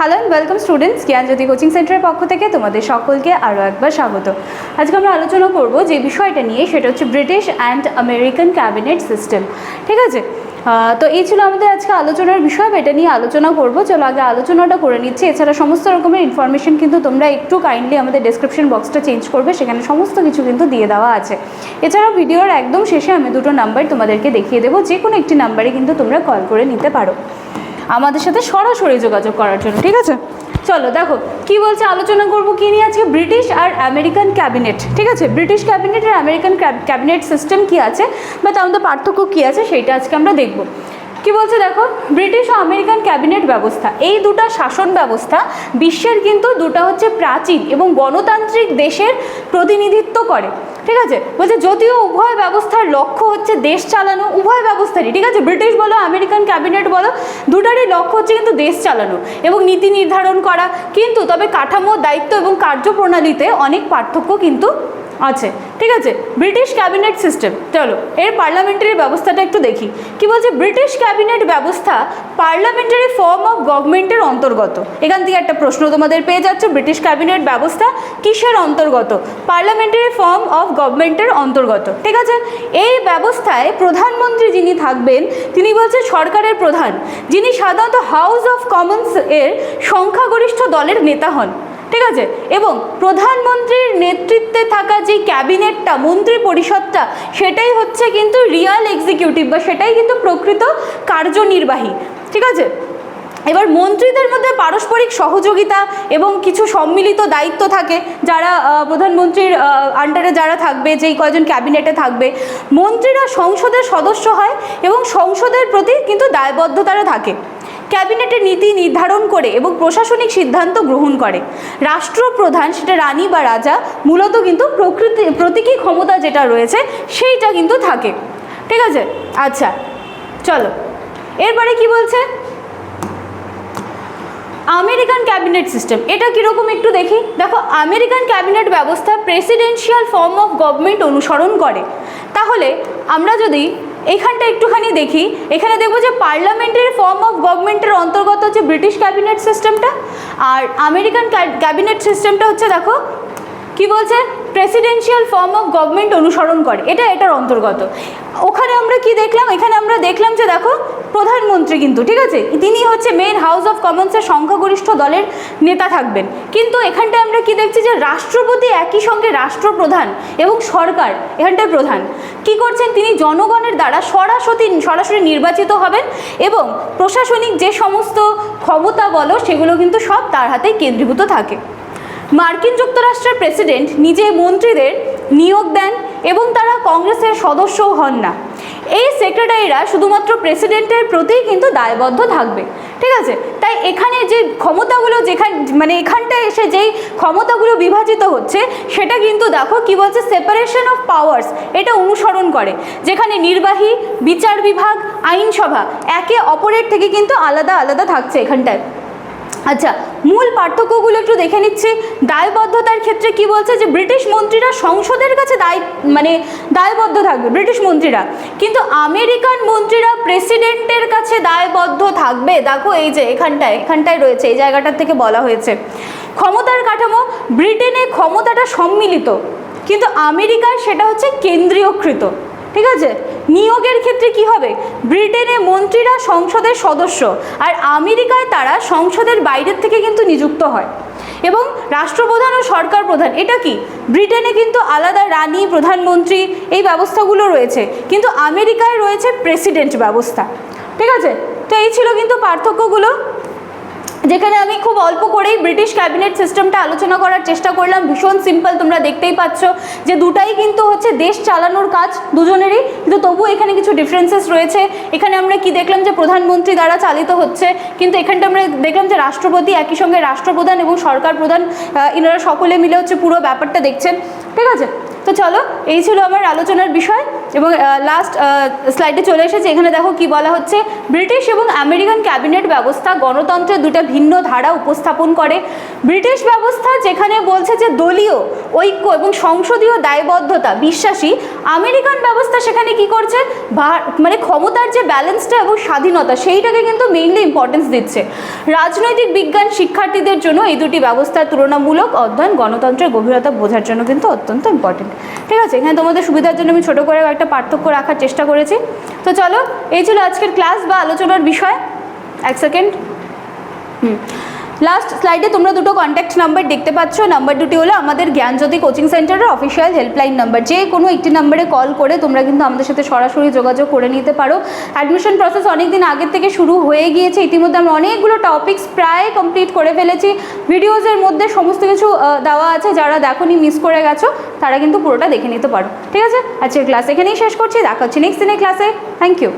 Hello and welcome students Gyanjyoti coaching সেন্টারের পক্ষ থেকে তোমাদের সকলকে আরও একবার স্বাগত। আজকে আমরা আলোচনা করব যে বিষয়টা নিয়ে, সেটা হচ্ছে British and American cabinet system ঠিক আছে? তো এই ছিল আমাদের আজকে আলোচনার বিষয়, এটা নিয়ে আলোচনা করব। চলো আগে আলোচনাটা করে নিচ্ছি। এছাড়া সমস্ত রকমের ইনফরমেশন কিন্তু তোমরা একটু কাইন্ডলি আমাদের ডেসক্রিপশন বক্সটা চেঞ্জ করবে, সেখানে সমস্ত কিছু কিন্তু দিয়ে দেওয়া আছে। এছাড়াও ভিডিওর একদম শেষে আমি দুটো নাম্বার তোমাদেরকে দেখিয়ে দেবো যে কোনো একটি নাম্বারে কিন্তু তোমরা কল করে নিতে পারো। আমাদের সাথে সরাসরি যোগাযোগ করার জন্য, ঠিক আছে? চলো, দেখো, কি বলছে, আলোচনা করব কি নিয়ে আজকে? ব্রিটিশ আর আমেরিকান ক্যাবিনেট, ঠিক আছে? ব্রিটিশ ক্যাবিনেট আর আমেরিকান ক্যাবিনেট সিস্টেম কি আছে বা তার মধ্যে পার্থক্য কি আছে, সেইটা আজকে আমরা দেখব। কি বলছে দেখো? ব্রিটিশ ও আমেরিকান ক্যাবিনেট ব্যবস্থা। এই দুটো শাসন ব্যবস্থা বিশ্বের কিন্তু দুটো হচ্ছে প্রাচীন এবং গণতান্ত্রিক দেশের প্রতিনিধিত্ব করে। ঠিক আছে? বলছে যদিও উভয় ব্যবস্থার লক্ষ্য হচ্ছে দেশ চালানো, উভয় ব্যবস্থারই। ঠিক আছে? ব্রিটিশ বলো আমেরিকান ক্যাবিনেট বলো, দুটারই লক্ষ্য হচ্ছে কিন্তু দেশ চালানো এবং নীতি নির্ধারণ করা। কিন্তু তবে কাঠামো, দায়িত্ব এবং কার্যপ্রণালীতে অনেক পার্থক্য কিন্তু আছে, ঠিক আছে? ব্রিটিশ ক্যাবিনেট সিস্টেম চলো, এর পার্লামেন্টারি ব্যবস্থাটা একটু দেখি। কি বলছে? ব্রিটিশ ক্যাবিনেট ব্যবস্থা পার্লামেন্টারি ফর্ম অফ গভর্নমেন্টের অন্তর্গত। এখান থেকে একটা প্রশ্ন তোমাদের পেয়ে যাচ্ছে ব্রিটিশ ক্যাবিনেট ব্যবস্থা কিসের অন্তর্গত? পার্লামেন্টারি ফর্ম অফ গভর্নমেন্টের অন্তর্গত, ঠিক আছে? এই ব্যবস্থায় প্রধানমন্ত্রী যিনি থাকবেন, তিনি বলছে সরকারের প্রধান। যিনি সাধারণত হাউস অফ কমন্স এর সংখ্যাগরিষ্ঠ দলের নেতা হন। ঠিক আছে? এবং প্রধানমন্ত্রীর নেতৃত্বে থাকা যে ক্যাবিনেটটা মন্ত্রী পরিষদটা সেটাই হচ্ছে কিন্তু রিয়াল এক্সিকিউটিভ বা সেটাই কিন্তু প্রকৃত কার্যনির্বাহী। ঠিক আছে? এবার মন্ত্রীদের মধ্যে পারস্পরিক সহযোগিতা এবং কিছু সম্মিলিত দায়িত্ব থাকে, যারা প্রধানমন্ত্রীর আন্ডারে যারা থাকবে, যেই কয়জন ক্যাবিনেটে থাকবে, মন্ত্রীরা সংসদের সদস্য হয় এবং সংসদের প্রতি কিন্তু দায়বদ্ধতারা থাকে। ক্যাবিনেটের নীতি নির্ধারণ করে এবং প্রশাসনিক সিদ্ধান্ত গ্রহণ করে। রাষ্ট্রপ্রধান সেটা রানী বা রাজা, মূলত কিন্তু প্রকৃতি, প্রতীকী ক্ষমতা যেটা রয়েছে, সেইটা কিন্তু থাকে। ঠিক আছে? আচ্ছা চলো। এরপরে কি বলছে? American cabinet system. এটা কীরকম একটু দেখি। দেখো, আমেরিকান ক্যাবিনেট ব্যবস্থা প্রেসিডেন্সিয়াল ফর্ম অফ গভর্নমেন্ট অনুসরণ করে। তাহলে আমরা যদি এইখানটা একটুখানি দেখি। এখানে দেখব যে পার্লামেন্টের ফর্ম অফ গভর্নমেন্টের অন্তর্গত হচ্ছে ব্রিটিশ ক্যাবিনেট সিস্টেমটা আর আমেরিকান ক্যাবিনেট সিস্টেমটা হচ্ছে দেখো, কি বলছে? প্রেসিডেন্সিয়াল ফর্ম অফ গভর্নমেন্ট অনুসরণ করে। এটা এটার অন্তর্গত। ওখানে আমরা কি দেখলাম? এখানে আমরা দেখলাম যে দেখো প্রধানমন্ত্রী কিন্তু, ঠিক আছে? তিনি হচ্ছে মেন হাউস অফ কমন্সের সংখ্যাগরিষ্ঠ দলের নেতা থাকবেন। কিন্তু এখানটায় আমরা কি দেখছি যে রাষ্ট্রপতি একই সঙ্গে রাষ্ট্রপ্রধান এবং সরকার এখানটায় প্রধান। কি করছেন? তিনি জনগণের দ্বারা সরাসরি সরাসরি নির্বাচিত হবেন এবং প্রশাসনিক যে সমস্ত ক্ষমতা বলো, সেগুলো কিন্তু সব তার হাতেই কেন্দ্রীভূত থাকে। মার্কিন যুক্তরাষ্ট্রের প্রেসিডেন্ট নিজে মন্ত্রীদের নিয়োগ দেন এবং তারা কংগ্রেসের সদস্যও হন না। এই সেক্রেটারিরা শুধুমাত্র প্রেসিডেন্টের প্রতিই কিন্তু দায়বদ্ধ থাকবে, ঠিক আছে? তাই এখানে যে ক্ষমতাগুলো যেখান মানে এখানটায় এসে যেই ক্ষমতাগুলো বিভাজিত হচ্ছে, সেটা কিন্তু দেখো কি বলছে সেপারেশন অফ পাওয়ার্স এটা অনুসরণ করে। যেখানে নির্বাহী, বিচার বিভাগ, আইনসভা, একে অপরের থেকে কিন্তু আলাদা আলাদা থাকছে এখানটায়। আচ্ছা মূল পার্থক্যগুলো একটু দেখে নিচ্ছি। দায়বদ্ধতার ক্ষেত্রে কি বলছে যে, ব্রিটিশ মন্ত্রীরা সংসদের কাছে দায় মানে দায়বদ্ধ থাকবে, ব্রিটিশ মন্ত্রীরা। কিন্তু আমেরিকান মন্ত্রীরা প্রেসিডেন্টের কাছে দায়বদ্ধ থাকবে? দেখো এই যে এখানটায় এখানটায় রয়েছে, এই জায়গাটার থেকে বলা হয়েছে। ক্ষমতার কাঠামো, ব্রিটেনে ক্ষমতাটা সম্মিলিত, কিন্তু আমেরিকায় সেটা হচ্ছে কেন্দ্রীয়কৃত। ঠিক আছে? নিয়োগের ক্ষেত্রে কি হবে? ব্রিটেনে মন্ত্রীরা সংসদের সদস্য আর আমেরিকায় তারা সংসদের বাইরের থেকে কিন্তু নিযুক্ত হয়। এবং রাষ্ট্রপ্রধান ও সরকার প্রধান, এটা কি? ব্রিটেনে কিন্তু আলাদা রানী, প্রধানমন্ত্রী এই ব্যবস্থাগুলো রয়েছে। কিন্তু আমেরিকায় রয়েছে প্রেসিডেন্ট ব্যবস্থা। ঠিক আছে? তো এই ছিল কিন্তু পার্থক্যগুলো। যেখানে আমি খুব অল্প করেই ব্রিটিশ ক্যাবিনেট সিস্টেমটা আলোচনা করার চেষ্টা করলাম। ভীষণ সিম্পল তোমরা দেখতেই পাচ্ছ যে দুটাই কিন্তু হচ্ছে দেশ চালানোর কাজ, দুজনেরই। কিন্তু তবুও এখানে কিছু ডিফারেন্সেস রয়েছে। এখানে আমরা কি দেখলাম যে প্রধানমন্ত্রী দ্বারা চালিত হচ্ছে, কিন্তু এখানটা আমরা দেখলাম যে রাষ্ট্রপতি একই সঙ্গে রাষ্ট্রপ্রধান এবং সরকার প্রধান এনারা সকলে মিলে হচ্ছে পুরো ব্যাপারটা দেখছেন। ঠিক আছে? তো চলো, এই ছিল আমার আলোচনার বিষয়। এবং লাস্ট স্লাইডে চলে এসেছে। এখানে দেখো কি বলা হচ্ছে, ব্রিটিশ এবং আমেরিকান ক্যাবিনেট ব্যবস্থা গণতন্ত্রের দুটা ভিন্ন ধারা উপস্থাপন করে। ব্রিটিশ ব্যবস্থা যেখানে বলছে যে দলীয় ঐক্য এবং সংসদীয় দায়বদ্ধতা বিশ্বাসী, আমেরিকান ব্যবস্থা সেখানে কি করছে? মানে ক্ষমতার যে ব্যালেন্সটা এবং স্বাধীনতা, সেইটাকে কিন্তু মেইনলি ইম্পর্টেন্স দিচ্ছে। রাজনৈতিক বিজ্ঞান শিক্ষার্থীদের জন্য এই দুটি ব্যবস্থার তুলনামূলক অধ্যয়ন গণতন্ত্রের গভীরতা বোঝার জন্য কিন্তু অত্যন্ত ইম্পর্টেন্ট ঠিক আছে, এখানে তোমাদের সুবিধার জন্য আমি ছোটো করে একটা পার্থক্য রাখার চেষ্টা করেছি। তো চলো, এই ছিল আজকের ক্লাস বা আলোচনার বিষয়। এক সেকেন্ড। হুম। লাস্ট স্লাইডে তোমরা দুটো কন্ট্যাক্ট নাম্বার দেখতে পাচ্ছ। নাম্বার দুটি হলো আমাদের জ্ঞানজ্যোতি কোচিং সেন্টারের অফিসিয়াল হেল্পলাইন নাম্বার যে কোনো একটি নাম্বারে কল করে তোমরা কিন্তু আমাদের সাথে সরাসরি যোগাযোগ করে নিতে পারো। অ্যাডমিশন প্রসেস অনেক দিন আগের থেকে শুরু হয়ে গিয়েছে। ইতিমধ্যে আমরা অনেকগুলো টপিকস প্রায় কমপ্লিট করে ফেলেছি। ভিডিওজের মধ্যে সমস্ত কিছু দেওয়া আছে। যারা দেখোনি মিস করে গেছো তারা কিন্তু পুরোটা দেখে নিতে পারো। ঠিক আছে? আজকের ক্লাস এখানেই শেষ করছি। দেখা হচ্ছে নেক্সট দিনের ক্লাসে থ্যাংক ইউ